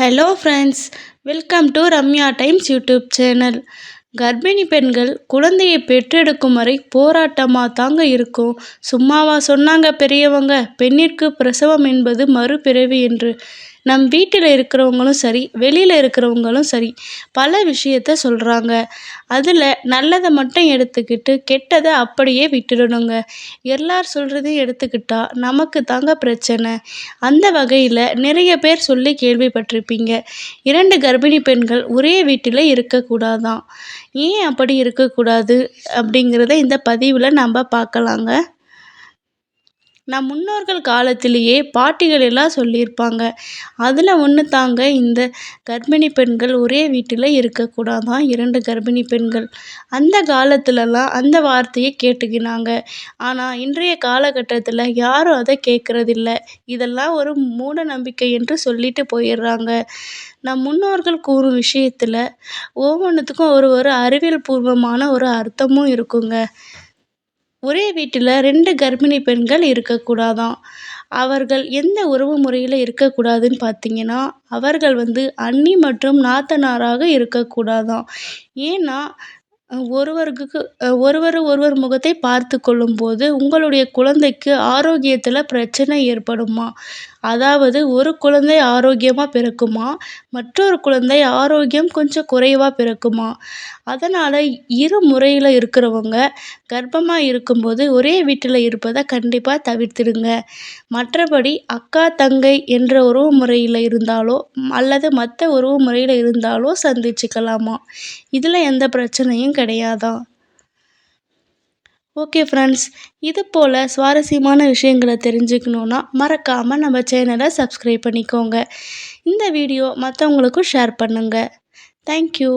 Hello friends welcome to Ramya times YouTube channel கர்ப்பிணி பெண்கள் குழந்தையை பெற்றெடுக்கும் வரை போராட்டமாக தாங்க இருக்கும். சும்மாவா சொன்னாங்க பெரியவங்க. பெண்ணிற்கு பிரசவம் என்பது மறுபிறவி என்று. நம் வீட்டில் இருக்கிறவங்களும் சரி வெளியில் இருக்கிறவங்களும் சரி பல விஷயத்த சொல்கிறாங்க அதில் நல்லதை மட்டும் எடுத்துக்கிட்டு கெட்டதை அப்படியே விட்டுடணுங்க. எல்லார் சொல்கிறதையும் எடுத்துக்கிட்டா நமக்கு தாங்க பிரச்சனை. அந்த வகையில் நிறைய பேர் சொல்லி கேள்விப்பட்டிருப்பீங்க. இரண்டு கர்ப்பிணி பெண்கள் ஒரே வீட்டில் இருக்கக்கூடாதான். ஏன் அப்படி இருக்கக்கூடாது அப்படிங்கிறத இந்த பதிவில் நம்ம பார்க்கலாங்க. நம் முன்னோர்கள் காலத்திலேயே பாட்டிகள் எல்லாம் சொல்லியிருப்பாங்க. அதில் ஒன்று தாங்க இந்த கர்ப்பிணி பெண்கள் ஒரே வீட்டில் இருக்கக்கூடாதான் இரண்டு கர்ப்பிணி பெண்கள். அந்த காலத்துலலாம் அந்த வார்த்தையை கேட்டுக்கினாங்க. ஆனால் இன்றைய காலகட்டத்தில் யாரும் அதை கேட்குறதில்ல இதெல்லாம் ஒரு மூட நம்பிக்கை என்று சொல்லிட்டு போயிடுறாங்க. நம் முன்னோர்கள் கூறும் விஷயத்தில் ஒவ்வொன்றுத்துக்கும் ஒரு ஒரு அறிவியல் பூர்வமான ஒரு அர்த்தமும் இருக்குங்க. ஒரே வீட்டில் ரெண்டு கர்ப்பிணி பெண்கள் இருக்கக்கூடாதாம் அவர்கள் எந்த உறவு முறையில் இருக்கக்கூடாதுன்னு பார்த்தீங்கன்னா அவர்கள் வந்து அண்ணி மற்றும் நாத்தனாராக இருக்கக்கூடாதாம் ஏன்னா ஒருவருக்கு ஒருவர் ஒருவர் முகத்தை பார்த்து கொள்ளும்போது உங்களுடைய குழந்தைக்கு ஆரோக்கியத்தில் பிரச்சனை ஏற்படுமா? அதாவது ஒரு குழந்தை ஆரோக்கியமாக பிறக்குமா? மற்றொரு குழந்தை ஆரோக்கியம் கொஞ்சம் குறைவாக பிறக்குமா? அதனால் இரு முறையில் இருக்கிறவங்க கர்ப்பமாக இருக்கும்போது ஒரே வீட்டில் இருப்பதை கண்டிப்பாக தவிர்த்திடுங்க. மற்றபடி அக்கா தங்கை என்ற உறவு முறையில் இருந்தாலோ அல்லது மற்ற உறவு முறையில் இருந்தாலோ சந்திச்சுக்கலாமா? இதில் எந்த பிரச்சனையும் கிடையாதான் ஓகே ஃப்ரெண்ட்ஸ் இது போல் சுவாரஸ்யமான விஷயங்களை தெரிஞ்சுக்கணுன்னா மறக்காமல் நம்ம சேனலை சப்ஸ்கிரைப் பண்ணிக்கோங்க. இந்த வீடியோ மற்றவங்களுக்கும் ஷேர் பண்ணுங்கள் தேங்க்யூ